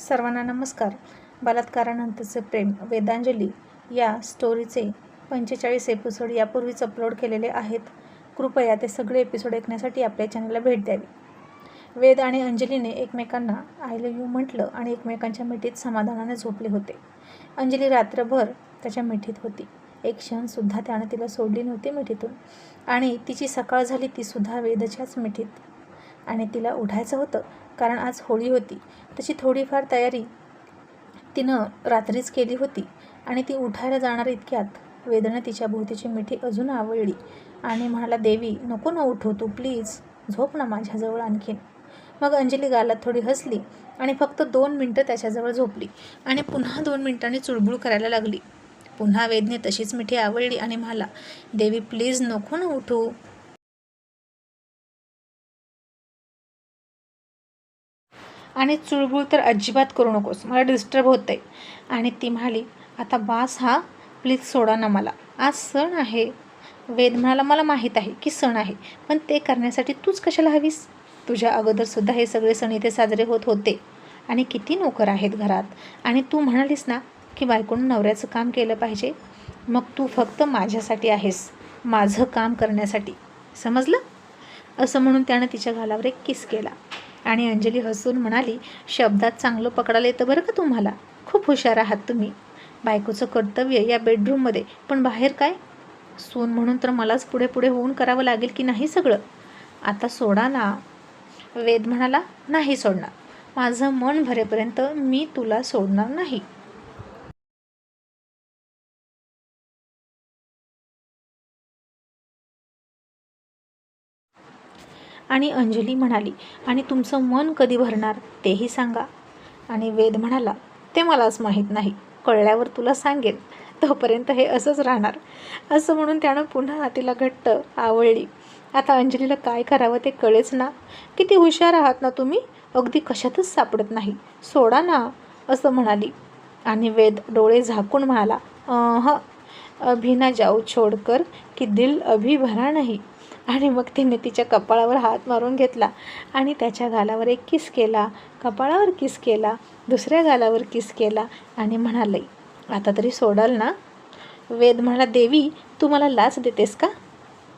सर्वांना नमस्कार. बलात्कारानंतरचे प्रेम वेदांजली या स्टोरीचे पंचेचाळीस एपिसोड यापूर्वीच अपलोड केलेले आहेत. कृपया ते सगळे एपिसोड ऐकण्यासाठी आपल्या चॅनलला भेट द्यावी. वेद आणि अंजलीने एकमेकांना आय लव यू म्हटलं आणि एकमेकांच्या मिठीत समाधानाने झोपले होते. अंजली रात्रभर त्याच्या मिठीत होती. एक क्षणसुद्धा त्यानं तिला सोडली नव्हती मिठीतून आणि तिची सकाळ झाली तीसुद्धा वेदच्याच मिठीत. आणि तिला उठायचं होतं. कारण आज होळी होती. तशी थोडीफार तयारी तिनं रात्रीच केली होती आणि ती उठायला जाणार इतक्यात. वेदनं तिच्या भोवतीची मिठी अजून आवडली आणि म्हणाला देवी नको न उठू तू प्लीज. झोप ना माझ्याजवळ आणखीन. मग अंजली गालात थोडी हसली आणि फक्त दोन मिनटं त्याच्याजवळ झोपली आणि पुन्हा दोन मिनिटांनी चुळबुळ करायला लागली. पुन्हा वेदने तशीच मिठी आवडली आणि म्हणाला देवी प्लीज नको ना उठू. आणि चुळबुळ तर अजिबात करू नकोस. मला डिस्टर्ब होतं आहे आणि ती म्हणाली आता बास हा प्लीज सोडा ना मला. आज सण आहे. वेद म्हणाला मला माहीत आहे की सण आहे पण ते करण्यासाठी तूच कशाला हवीस? तुझ्या अगोदरसुद्धा हे सगळे सण इथे साजरे होत होते. आणि किती नोकर आहेत घरात. आणि तू म्हणालीस ना की बायकोनं नवऱ्याचं काम केलं पाहिजे. मग तू फक्त माझ्यासाठी आहेस. माझं काम करण्यासाठी. समजलं? असं म्हणून त्यानं तिच्या गालावर एक किस केला. आणि अंजली हसून म्हणाली शब्दात चांगलं पकडायला येतं बरं का तुम्हाला? खूप हुशार आहात तुम्ही. बायकोचं कर्तव्य या बेडरूममध्ये पण बाहेर काय? सून म्हणून तर मलाच पुढे पुढे होऊन करावं लागेल की नाही सगळं? आता सोडा ना. वेद म्हणाला नाही सोडणार. माझं मन भरेपर्यंत मी तुला सोडणार नाही. आणि अंजली म्हणाली आणि तुमचं मन कधी भरणार तेही सांगा. आणि वेद म्हणाला ते मलाच माहीत नाही कळल्यावर तुला सांगेन. तोपर्यंत हे असंच राहणार. असं म्हणून त्यानं पुन्हा तिला घट्ट आवडली आता अंजलीला काय करावं ते कळेच ना. किती हुशार आहात ना तुम्ही? अगदी कशातच सापडत नाही. सोडा ना असं म्हणाली. आणि वेद डोळे झाकून म्हणाला ह अभी ना जाऊ छोडकर की दिल अभी भरा नाही. आणि मग तिने तिच्या कपाळावर हात मारून घेतला आणि त्याच्या गालावर एक किस केला कपाळावर किस केला दुसऱ्या गालावर किस केला आणि म्हणाले आता तरी सोडाल ना. वेद म्हणाला देवी तू मला लाच देतेस का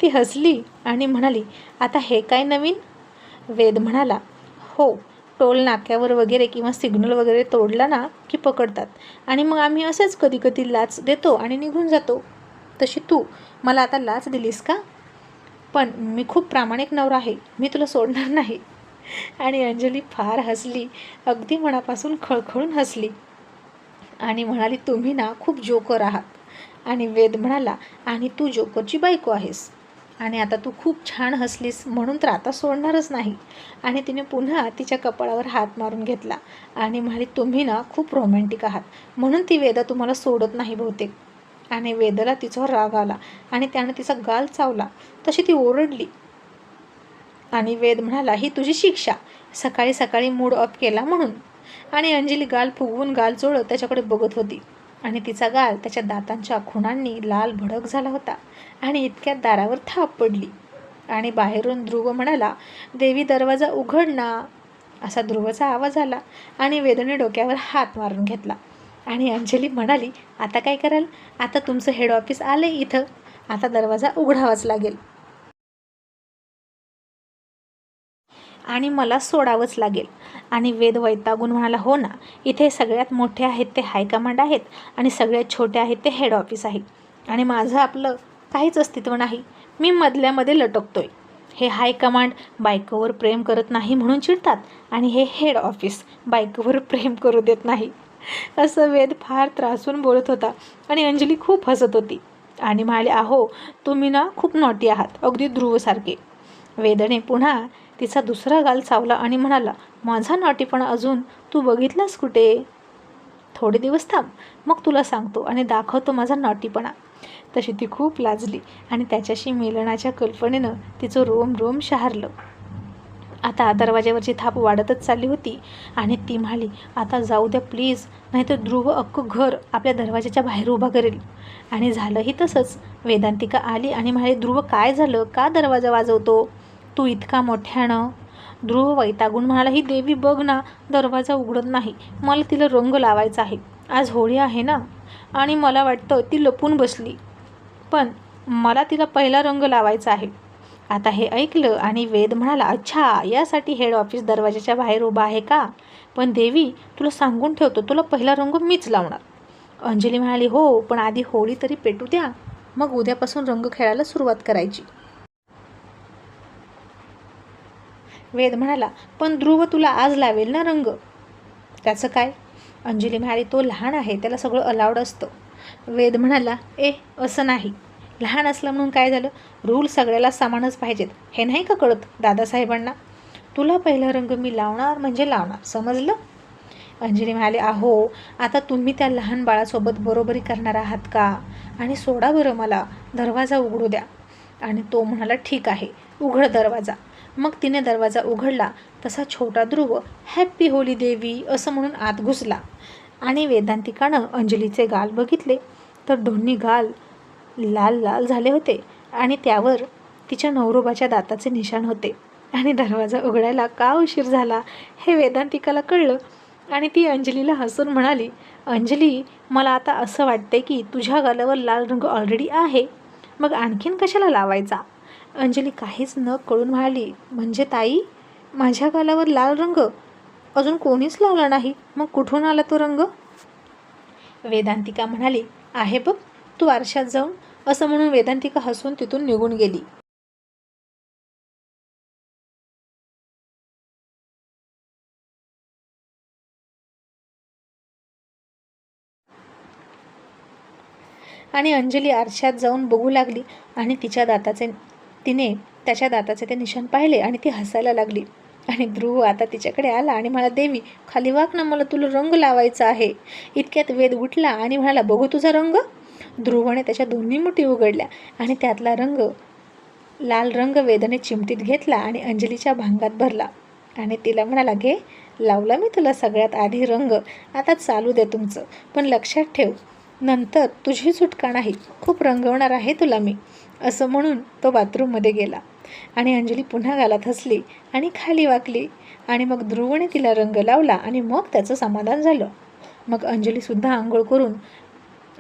ती हसली आणि म्हणाली आता हे काय नवीन वेद म्हणाला हो टोल नाक्यावर वगैरे किंवा सिग्नल वगैरे तोडला ना की पकडतात. आणि मग आम्ही असंच कधी कधी लाच देतो आणि निघून जातो. तशी तू मला आता लाच दिलीस का? पण मी खूप प्रामाणिक नवरा आहे. मी तुला सोडणार नाही. आणि अंजली फार हसली. अगदी मनापासून खळखळून हसली. आणि म्हणाली तुम्ही ना खूप जोकर आहात. आणि वेद म्हणाला आणि तू जोकरची बायको आहेस. आणि आता तू खूप छान हसलीस म्हणून तर आता सोडणारच नाही. आणि तिने पुन्हा तिच्या कपाळावर हात मारून घेतला. आणि म्हणाली तुम्ही ना खूप रोमॅन्टिक आहात. म्हणून ती वेदा तुम्हाला सोडत नाही बहुतेक. आणि वेदला तिचा राग आला आणि त्यानं तिचा गाल चावला. तशी ती ओरडली. आणि वेद म्हणाला ही तुझी शिक्षा. सकाळी सकाळी मूड अप केला म्हणून. आणि अंजली गाल फुगवून गाल चोळत त्याच्याकडे बघत होती. आणि तिचा गाल त्याच्या दातांच्या खुणांनी लाल भडक झाला होता आणि इतक्यात दारावर थाप पडली. आणि बाहेरून ध्रुव म्हणाला देवी दरवाजा उघड ना. असा ध्रुवचा आवाज आला आणि वेदने डोक्यावर हात मारून घेतला. आणि अंजली म्हणाली आता काय कराल? आता तुमचं हेड ऑफिस आलं इथं. आता दरवाजा उघडावाच लागेल. आणि मला सोडावंच लागेल. आणि वेद वैतागून म्हणाला हो ना इथे सगळ्यात मोठे आहेत ते हायकमांड आहेत आणि सगळ्यात छोटे आहेत ते हेड ऑफिस आहे. आणि माझं आपलं काहीच अस्तित्व नाही. मी मधल्यामध्ये लटकतोय. हे हायकमांड बायकोवर प्रेम करत नाही म्हणून चिडतात आणि हे हेड ऑफिस बायकोवर प्रेम करू देत नाही. असं वेद फार त्रासून बोलत होता. आणि अंजली खूप हसत होती. आणि म्हणाले अहो तुम्ही ना खूप नॉटी आहात. अगदी ध्रुवसारखे वेदने पुन्हा तिचा दुसरा गाल चावला आणि म्हणाला माझा नॉटीपणा अजून तू बघितलास कुठे? थोडे दिवस थांब. मग तुला सांगतो आणि दाखवतो माझा नॉटीपणा तशी ती खूप लाजली आणि त्याच्याशी मिलनाच्या कल्पनेनं तिचं रोम रोम शहारलं. आता दरवाज्यावरची थाप वाढतच चालली होती. आणि ती म्हणाली आता जाऊ द्या प्लीज नाहीतर ध्रुव अख्खं घर आपल्या दरवाजाच्या बाहेर उभा करेल. आणि झालंही तसंच. वेदांतिका आली आणि म्हणाली ध्रुव काय झालं? का दरवाजा वाजवतो? तू इतका मोठ्यानं. ध्रुव वैतागून म्हणाला ही देवी बघ ना दरवाजा उघडत नाही. मला तिला रंग लावायचा आहे. आज होळी आहे ना? आणि मला वाटतं ती लपून बसली. पण मला तिला पहिला रंग लावायचा आहे. आता हे ऐकलं आणि वेद म्हणाला अच्छा यासाठी हेड ऑफिस दरवाजाच्या बाहेर उभा आहे का? पण देवी तुला सांगून ठेवतो तुला पहिला रंग मीच लावणार. अंजली म्हणाली हो पण आधी होळी तरी पेटू द्या. मग उद्यापासून रंग खेळायला सुरुवात करायची. वेद म्हणाला पण ध्रुव तुला आज लावेल ना रंग. त्याचं काय? अंजली म्हणाली तो लहान आहे त्याला सगळं अलाउड असतं. वेद म्हणाला ए असं नाही. लहान असलं म्हणून काय झालं? रूल सगळ्याला समानच पाहिजेत. हे नाही का कळत दादासाहेबांना? तुला पहिला रंग मी लावणार म्हणजे लावणार. समजलं? अंजली म्हणाले अहो आता तुम्ही त्या लहान बाळासोबत बरोबरी करणार आहात का? आणि सोडा बरं मला दरवाजा उघडू द्या. आणि तो म्हणाला ठीक आहे उघड दरवाजा. मग तिने दरवाजा उघडला. तसा छोटा ध्रुव हॅप्पी होली देवी असं म्हणून आत घुसला. आणि वेदांतिकानं अंजलीचे गाल बघितले. तर दोन्ही गाल लाल लाल झाले होते आणि त्यावर तिच्या नवरोबाच्या दाताचे निशाण होते. आणि दरवाजा उघडायला का उशीर झाला हे वेदांतिकाला कळलं. आणि ती अंजलीला हसून म्हणाली अंजली मला आता असं वाटते की तुझ्या गालावर लाल रंग ऑलरेडी आहे. मग आणखीन कशाला लावायचा? अंजली काहीच न कळून म्हणाली म्हणजे ताई माझ्या गालावर लाल रंग? अजून कोणीच लावला नाही. मग कुठून आला तो रंग? वेदांतिका म्हणाली आहे बघ तू आरशात जाऊन असं म्हणून वेदांतिका हसून तिथून निघून गेली. आणि अंजली आरशात जाऊन बघू लागली आणि तिच्या दाताचे तिने त्याच्या दाताचे ते निशाण पाहिले आणि ती हसायला लागली. आणि ध्रुव आता तिच्याकडे आला आणि मला देवी खाली वाक ना मला तुला रंग लावायचा आहे. इतक्यात वेद उठला आणि म्हणाला बघू तुझा रंग? ध्रुवने त्याच्या दोन्ही मुठी उघडल्या आणि त्यातला रंग लाल रंग वेदने चिमटीत घेतला आणि अंजलीच्या भांगात भरला. आणि तिला म्हणाला घे लावला मी तुला सगळ्यात आधी रंग आता चालू दे तुमचं पण लक्षात ठेव नंतर तुझी सुटका नाही खूप रंगवणार आहे तुला मी. असं म्हणून तो बाथरूममध्ये गेला. आणि अंजली पुन्हा गालात हसली आणि खाली वाकली. आणि मग ध्रुवने तिला रंग लावला आणि मग त्याचं समाधान झालं. मग अंजलीसुद्धा आंघोळ करून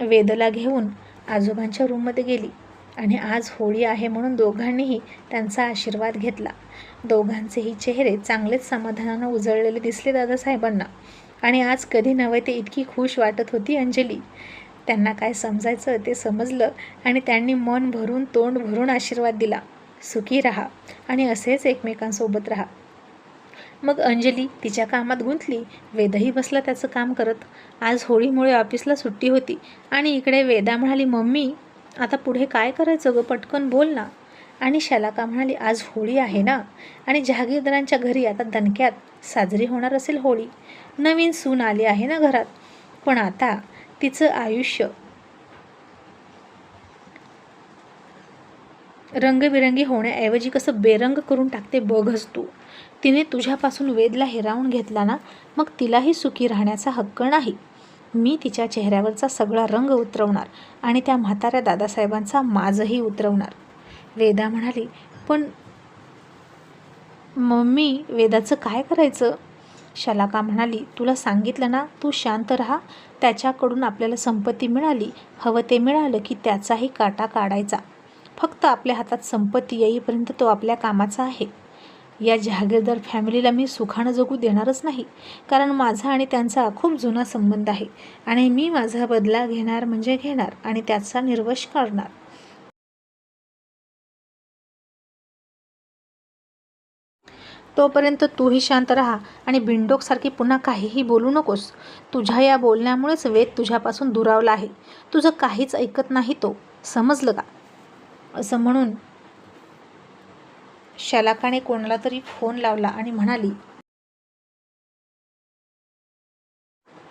वेदला घेऊन आजोबांच्या रूममध्ये गेली. आणि आज होळी आहे म्हणून दोघांनीही त्यांचा आशीर्वाद घेतला. दोघांचेही चेहरे चांगलेच समाधानानं उजळलेले दिसले दादासाहेबांना. आणि आज कधी नव्हे ते इतकी खुश वाटत होती अंजली. त्यांना काय समजायचं ते समजलं आणि त्यांनी मन भरून तोंड भरून आशीर्वाद दिला. सुखी राहा आणि असेच एकमेकांसोबत राहा. मग अंजली तिच्या कामात गुंतली. वेदही बसला त्याचं काम करत. आज होळीमुळे ऑफिसला सुट्टी होती. आणि इकडे वेदा म्हणाली मम्मी आता पुढे काय करायचं गं? पटकन बोल ना. आणि शलाका म्हणाली आज होळी आहे ना. आणि जहागीरदारांच्या घरी आता दणक्यात साजरी होणार असेल होळी. नवीन सून आली आहे ना घरात. पण आता तिचं आयुष्य रंगबिरंगी होण्याऐवजी कसं बेरंग करून टाकते बघच तू. तिने तुझ्यापासून वेदला हिरावून घेतला ना मग तिलाही सुखी राहण्याचा हक्क नाही. मी तिच्या चेहऱ्यावरचा सगळा रंग उतरवणार आणि त्या म्हाताऱ्या दादासाहेबांचा माजही उतरवणार. वेदा म्हणाली पण मम्मी वेदाचं काय करायचं? शलाका म्हणाली तुला सांगितलं ना तू शांत राहा. त्याच्याकडून आपल्याला संपत्ती मिळाली. हवं ते मिळालं की त्याचाही काटा काढायचा. फक्त आपल्या हातात संपत्ती येईपर्यंत तो आपल्या कामाचा आहे. या जहागीरदार फॅमिलीला मी सुखानं जगू देणारच नाही. कारण माझा आणि त्यांचा खूप जुना संबंध आहे. आणि मी माझा बदला घेणार म्हणजे घेणार आणि त्याचा निर्वश करणार. तोपर्यंत तूही शांत राहा आणि बिंडोकसारखी पुन्हा काहीही बोलू नकोस. तुझ्या या बोलण्यामुळेच वेद तुझ्यापासून दुरावला आहे. तुझं काहीच ऐकत नाही तो. समजलं का? असं म्हणून शलाकाने कोणाला तरी फोन लावला आणि म्हणाली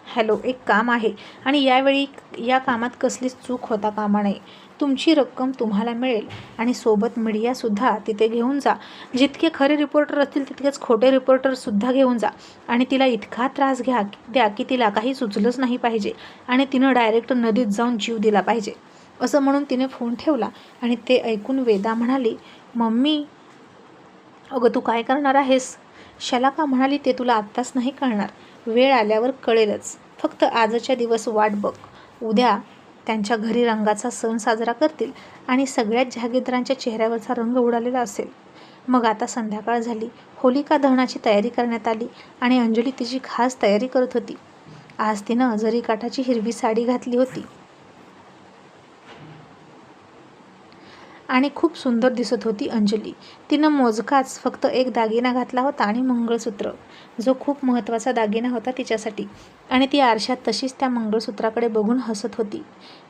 हॅलो एक काम आहे आणि यावेळी या कामात कसलीच चूक होता कामा नये. तुमची रक्कम तुम्हाला मिळेल आणि सोबत मीडियासुद्धा तिथे घेऊन जा. जितके खरे रिपोर्टर असतील तितकेच खोटे रिपोर्टरसुद्धा घेऊन जा. आणि तिला इतका त्रास घ्या द्या की तिला काही सुचलंच नाही पाहिजे आणि तिनं डायरेक्ट नदीत जाऊन जीव दिला पाहिजे. असं म्हणून तिने फोन ठेवला आणि ते ऐकून वेदा म्हणाली मम्मी अगं तू काय करणार आहेस? शलाका म्हणाली ते तुला आत्ताच नाही कळणार. वेळ आल्यावर कळेलच. फक्त आजच्या दिवस वाट बघ. उद्या त्यांच्या घरी रंगाचा सण साजरा करतील आणि सगळ्याच जहागीरदारांच्या चेहऱ्यावरचा रंग उडालेला असेल. मग आता संध्याकाळ झाली. होलिका दहनाची तयारी करण्यात आली आणि अंजली तिची खास तयारी करत होती. आज तिनं जरी काठाची हिरवी साडी घातली होती. आणि खूप सुंदर दिसत होती अंजली. तिनं मोजकाच फक्त एक दागिना घातला होता आणि मंगळसूत्र. जो खूप महत्त्वाचा दागिना होता तिच्यासाठी. आणि ती आरशात तशीच त्या मंगळसूत्राकडे बघून हसत होती.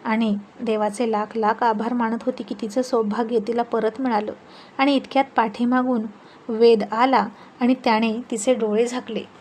आणि देवाचे लाख लाख आभार मानत होती की तिचं सौभाग्य तिला परत मिळालं. आणि इतक्यात पाठीमागून वेद आला आणि त्याने तिचे डोळे झाकले.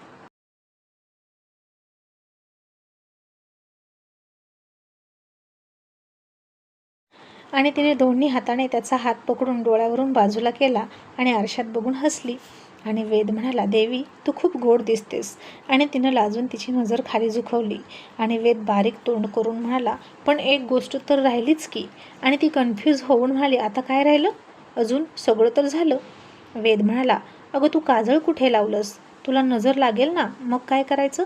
आणि तिने दोन्ही हाताने त्याचा हात पकडून डोळ्यावरून बाजूला केला आणि आरशात बघून हसली. आणि वेद म्हणाला देवी तू खूप गोड दिसतेस. आणि तिनं लाजून तिची नजर खाली झुकवली आणि वेद बारीक तोंड करून म्हणाला पण एक गोष्ट तर राहिलीच की. आणि ती कन्फ्यूज होऊन म्हणाली आता काय राहिलं? अजून सगळं तर झालं. वेद म्हणाला अगं तू काजळ कुठे लावलंस? तुला नजर लागेल ना? मग काय करायचं?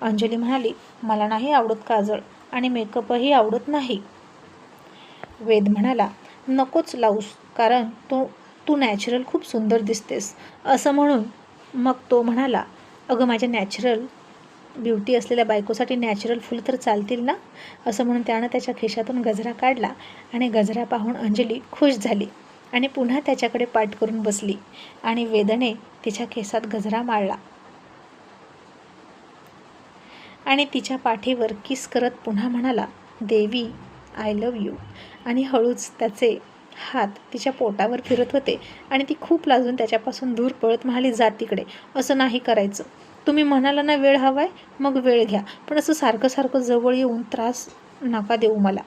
अंजली म्हणाली मला नाही आवडत काजळ आणि मेकअपही आवडत नाही. वेद म्हणाला नकोच लावूस कारण तो तू नॅचरल खूप सुंदर दिसतेस. असं म्हणून मग तो म्हणाला अगं माझ्या नॅचरल ब्युटी असलेल्या बायकोसाठी नॅचरल फुल तर चालतील ना? असं म्हणून त्यानं त्याच्या खिशातून गजरा काढला आणि गजरा पाहून अंजली खुश झाली आणि पुन्हा त्याच्याकडे पाठ करून बसली आणि वेदने तिच्या केसात गजरा माळला. आणि तिच्या पाठीवर किस करत पुन्हा म्हणाला देवी आय लव यू आणि हळूच त्याचे हात तिच्या पोटावर फिरत होते आणि ती खूप लाजून त्याच्यापासून दूर पळत म्हणाली जा तिकडे. असं नाही करायचं. तुम्ही म्हणाला ना वेळ हवाय मग वेळ घ्या. पण असं सारखं सारखं जवळ येऊन त्रास नका देऊ मला.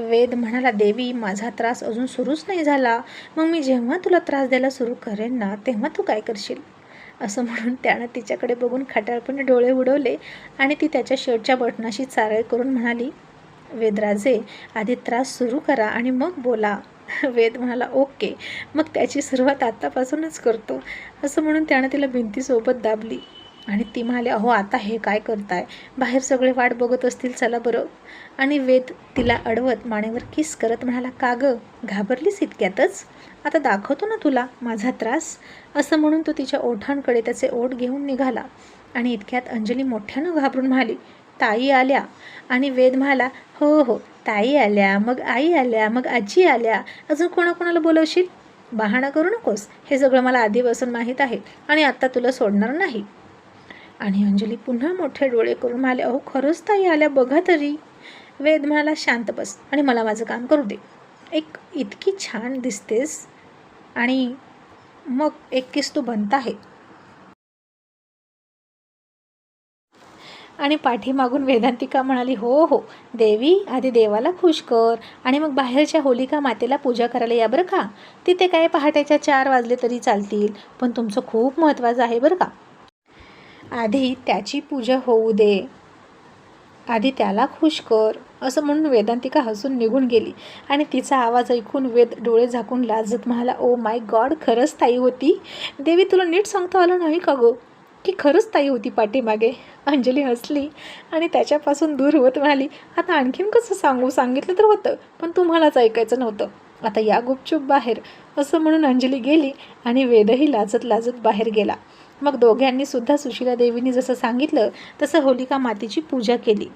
वेद म्हणाला देवी माझा त्रास अजून सुरूच नाही झाला. मग मी जेव्हा तुला त्रास द्यायला सुरू करेन ना तेव्हा तू काय करशील? असं म्हणून त्यानं तिच्याकडे बघून खटाळपणे डोळे उडवले आणि ती त्याच्या शेवटच्या बटनाशी चारळ करून म्हणाली वेदराजे आधी त्रास सुरू करा आणि मग बोला. वेद म्हणाला ओके मग त्याची सुरुवात आत्तापासूनच करतो. असं म्हणून त्यानं तिला भिंतीसोबत दाबली. आणि ती म्हणाली अहो आता हे काय करताय? बाहेर सगळे वाट बघत असतील चला बरं. आणि वेद तिला अडवत मानेवर किस करत म्हणाला का गं? घाबरलीस इतक्यातच? आता दाखवतो ना तुला माझा त्रास. असं म्हणून तो तिच्या ओठांकडे त्याचे ओठ घेऊन निघाला. आणि इतक्यात अंजली मोठ्यानं घाबरून म्हणाली ताई आल्या. आणि वेद म्हणाला हो हो ताई आल्या मग आई आल्या मग आजी आल्या. अजून कोणाकोणाला बोलवशील? बहाणा करू नकोस. हे सगळं मला आधीपासून माहीत आहे आणि आत्ता तुला सोडणार नाही. आणि अंजली पुन्हा मोठे डोळे करून म्हणाले अहो खरंच ताई आल्या बघा तरी. वेद म्हणाला शांत बस आणि मला माझं काम करू दे. एक इतकी छान दिसतेस आणि मग एक किस तू बनत आहे आणि पाठीमागून वेदांतिका म्हणाली हो हो देवी आधी देवाला खुश कर आणि मग बाहेरच्या होलिका मातेला पूजा करायला या बरं का? तिथे काय पहाटेच्या चार वाजले तरी चालतील पण तुमचं खूप महत्त्वाचं आहे बरं का? आधी त्याची पूजा होऊ दे. आधी त्याला खुश कर असं म्हणून वेदांतिका हसून निघून गेली. आणि तिचा आवाज ऐकून वेद डोळे झाकून लाजत म्हणाला ओ माय गॉड खरंच ताई होती? देवी तुला नीट सांगता आलं नाही का गो? की खरंच ताई होती पाठीमागे? अंजली हसली आणि त्याच्यापासून दूर होत म्हणाली आता आणखीन कसं सांगू? सांगितलं तर होतं पण तुम्हालाच ऐकायचं नव्हतं. आता या गुपचूप बाहेर असं म्हणून अंजली गेली आणि वेदही लाजत लाजत बाहेर गेला. मग दोघांनी सुद्धा सुशीला देवीने जसं सांगितलं तसं होलिका मातेची पूजा केली.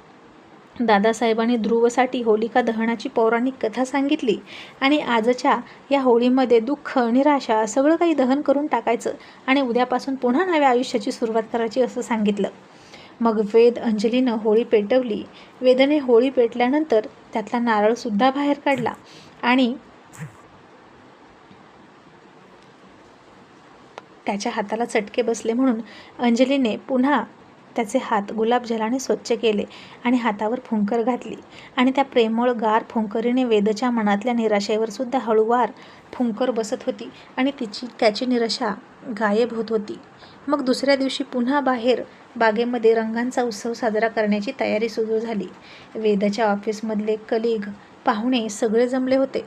दादासाहेबांनी ध्रुवसाठी होलिका दहनाची पौराणिक कथा सांगितली आणि आजच्या या होळीमध्ये दुःख निराशा सगळं काही दहन करून टाकायचं आणि उद्यापासून पुन्हा नव्या आयुष्याची सुरुवात करायची असं सांगितलं. मग वेद अंजलीनं होळी पेटवली. वेदने होळी पेटल्यानंतर त्यातला नारळसुद्धा बाहेर काढला आणि त्याच्या हाताला चटके बसले म्हणून अंजलीने पुन्हा त्याचे हात गुलाबजलाने स्वच्छ केले आणि हातावर फुंकर घातली आणि त्या प्रेमळ गार फुंकरीने वेदच्या मनातल्या निराशेवर सुद्धा हळूवार फुंकर बसत होती आणि तिची त्याची निराशा गायब होत होती. मग दुसऱ्या दिवशी पुन्हा बाहेर बागेमध्ये रंगांचा उत्सव साजरा करण्याची तयारी सुरू झाली. वेदाच्या ऑफिसमधले कलिग पाहुणे सगळे जमले होते.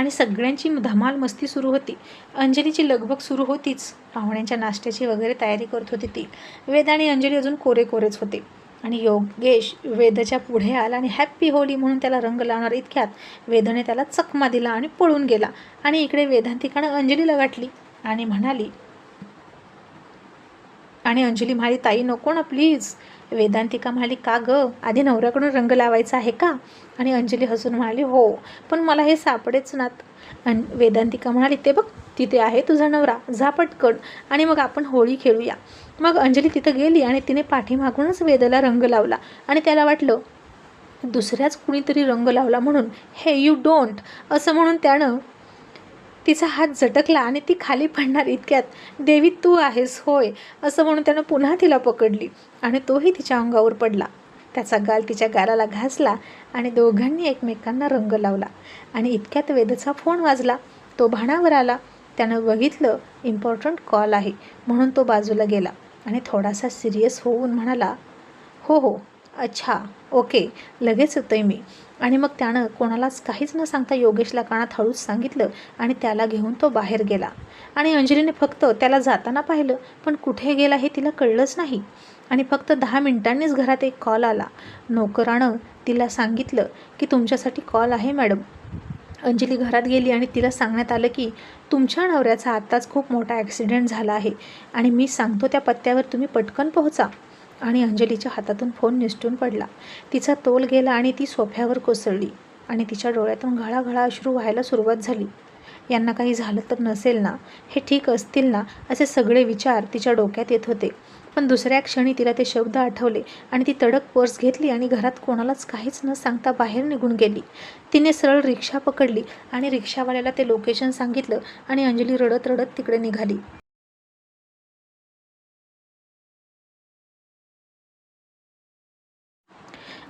आणि सगळ्यांची धमाल मस्ती सुरू होती. अंजलीची लगबग सुरू होतीच. पाहुण्यांच्या नाश्त्याची वगैरे तयारी करत होती ती. वेद आणि अंजली अजून कोरे कोरेच होते. आणि योगेश वेदच्या पुढे आला आणि हॅप्पी होली म्हणून त्याला रंग लावणार इतक्यात वेदने त्याला चकमा दिला आणि पळून गेला. आणि इकडे वेदांतिकानं अंजलीला गाठली आणि म्हणाली आणि अंजली म्हणाली ताई नको ना प्लीज वेदांतिका म्हणाली का ग? आधी नवऱ्याकडून रंग लावायचा आहे का? आणि अंजली हसून म्हणाली हो पण मला हे सापडेच नात. अन वेदांतिका म्हणाली ते बघ तिथे आहे तुझा नवरा झापटकड आणि मग आपण होळी खेळूया. मग अंजली तिथं गेली आणि तिने पाठीमागूनच वेदाला रंग लावला आणि त्याला वाटलं दुसऱ्याच कुणीतरी रंग लावला म्हणून हे यू डोंट. असं म्हणून त्यानं तिचा हात झटकला आणि ती खाली पडणार इतक्यात देवी तू आहेस होय असं म्हणून त्यानं पुन्हा तिला पकडली आणि तोही तिच्या अंगावर पडला. त्याचा गाल तिच्या गालाला घासला आणि दोघांनी एकमेकांना रंग लावला आणि इतक्यात वेदचा फोन वाजला. तो भाणावर आला. त्यानं बघितलं इम्पॉर्टंट कॉल आहे म्हणून तो बाजूला गेला आणि थोडासा सिरियस होऊन म्हणाला हो हो अच्छा ओके लगेच येतोय मी. आणि मग त्यानं कोणालाच काहीच न सांगता योगेशला कानात हळूच सांगितलं आणि त्याला घेऊन तो बाहेर गेला. आणि अंजलीने फक्त त्याला जाताना पाहिलं पण कुठे गेला हे तिला कळलंच नाही. आणि फक्त दहा मिनिटांनीच घरात एक कॉल आला. नोकरानं तिला सांगितलं की तुमच्यासाठी कॉल आहे मॅडम. अंजली घरात गेली आणि तिला सांगण्यात आलं की तुमच्या नवऱ्याचा आत्ताच खूप मोठा ॲक्सिडेंट झाला आहे आणि मी सांगतो त्या पत्त्यावर तुम्ही पटकन पोहोचा. आणि अंजलीच्या हातातून फोन निसटून पडला. तिचा तोल गेला आणि ती सोफ्यावर कोसळली आणि तिच्या डोळ्यातून घळाघळा अश्रू व्हायला सुरुवात झाली. यांना काही झालं तर नसेल ना? हे ठीक असतील ना? असे सगळे विचार तिच्या डोक्यात येत होते. पण दुसऱ्या क्षणी तिला ते शब्द आठवले आणि ती तडक पर्स घेतली आणि घरात कोणालाच काहीच न सांगता बाहेर निघून गेली. तिने सरळ रिक्षा पकडली आणि रिक्षावाल्याला ते लोकेशन सांगितलं आणि अंजली रडत रडत तिकडे निघाली.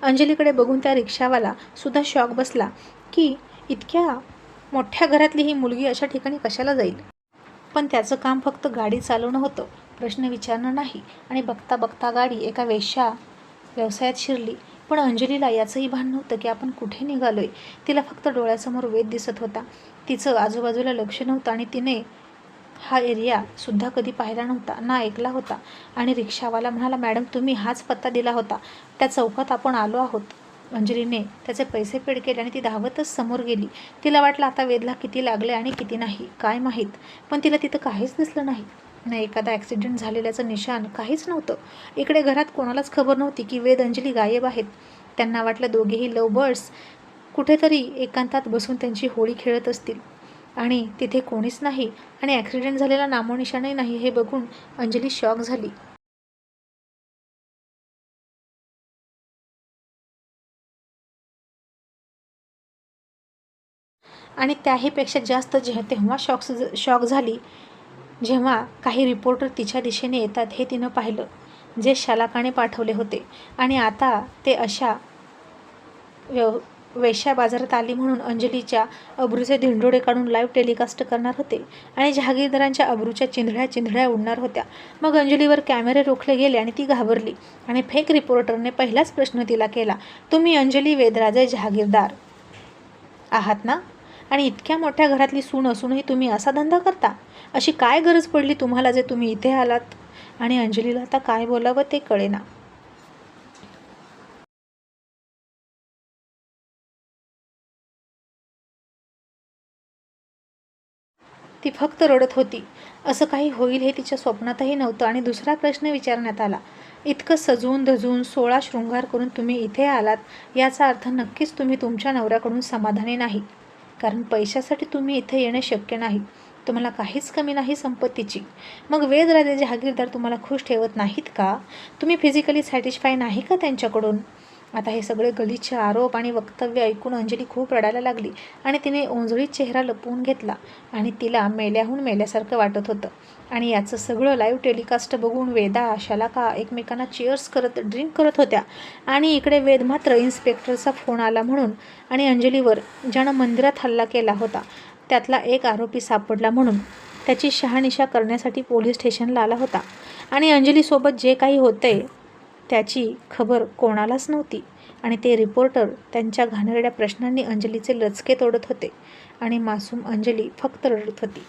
अंजलीकडे बघून त्या रिक्षावाला सुद्धा शॉक बसला की इतक्या मोठ्या घरातली ही मुलगी अशा ठिकाणी कशाला जाईल? पण त्याचं काम फक्त गाडी चालवणं होतं. प्रश्न विचारणं नाही. आणि बघता बघता गाडी एका वेश्या व्यवसायात शिरली. पण अंजलीला याचंही भान नव्हतं की आपण कुठे निघालोय? तिला फक्त डोळ्यासमोर वेद दिसत होता. तिचं आजूबाजूला लक्ष नव्हतं आणि तिने हा एरिया सुद्धा कधी पाहिला नव्हता ना ऐकला होता. आणि रिक्षावाला म्हणाला मॅडम तुम्ही हाच पत्ता दिला होता. त्या चौकात आपण आलो आहोत. अंजलीने त्याचे पैसे पेड केले आणि ती धावतच समोर गेली. तिला वाटलं आता वेदला किती लागले आणि किती नाही काय माहीत? पण तिला तिथं काहीच दिसलं नाही. ना एखादा ॲक्सिडेंट झालेल्याचं निशाण काहीच नव्हतं. इकडे घरात कोणालाच खबर नव्हती की वेद अंजली गायब आहेत. त्यांना वाटलं दोघेही लव बर्ड्स कुठेतरी एकांतात बसून त्यांची होळी खेळत असतील. आणि तिथे कोणीच नाही आणि ॲक्सिडेंट झालेला नामोनिशाणही नाही हे बघून अंजली शॉक झाली. आणि त्याहीपेक्षा जास्त जे तेव्हा शॉक शॉक झाली जेव्हा काही रिपोर्टर तिच्या दिशेने येतात हे तिनं पाहिलं जे शालाकाने पाठवले होते. आणि आता ते अशा व्यव वेश्या बाजारात आली म्हणून अंजलीच्या अब्रूचे धिंडोडे काढून लाईव्ह टेलिकास्ट करणार होते आणि जहागीरदारांच्या अब्रूच्या चिंधड्या चिंधड्या उडणार होत्या. मग अंजलीवर कॅमेरे रोखले गेले आणि ती घाबरली आणि फेक रिपोर्टरने पहिलाच प्रश्न तिला केला तुम्ही अंजली वेदराजे जहागीरदार आहात ना? आणि इतक्या मोठ्या घरातली सून असूनही तुम्ही असा धंदा करता? अशी काय गरज पडली तुम्हाला जे तुम्ही इथे आलात? आणि अंजलीला आता काय बोलावं ते कळेना. ती फक्त रडत होती. असं काही होईल हे तिच्या स्वप्नातही नव्हतं आणि दुसरा प्रश्न विचारण्यात आला. इतकं सजून धजून सोळा शृंगार करून तुम्ही इथे आलात याचा अर्थ नक्कीच तुम्ही तुमच्या नवऱ्याकडून समाधानी नाही. कारण पैशासाठी तुम्ही इथे येणे शक्य नाही. तुम्हाला काहीच कमी नाही संपत्तीची. मग वेदराजे जहागीरदार तुम्हाला खुश ठेवत नाहीत का? तुम्ही फिजिकली सॅटिस्फाय नाही का त्यांच्याकडून? आता हे सगळे गलिच्छ आरोप आणि वक्तव्य ऐकून अंजली खूप रडायला लागली आणि तिने ओंजळीत चेहरा लपवून घेतला आणि तिला मेल्याहून मेल्यासारखं वाटत होतं. आणि याचं सगळं लाईव्ह टेलिकास्ट बघून वेदा शालाका एकमेकांना चेअर्स करत ड्रिंक करत होत्या. आणि इकडे वेद मात्र इन्स्पेक्टरचा फोन आला म्हणून आणि अंजलीवर ज्यानं मंदिरात हल्ला केला होता त्यातला एक आरोपी सापडला म्हणून त्याची शहानिशा करण्यासाठी पोलीस स्टेशनला आला होता. आणि अंजलीसोबत जे काही होतंय त्याची खबर कोणालाच नव्हती. आणि ते रिपोर्टर त्यांच्या घाणेरड्या प्रश्नांनी अंजलीचे लचके तोडत होते आणि मासूम अंजली फक्त रडत होती.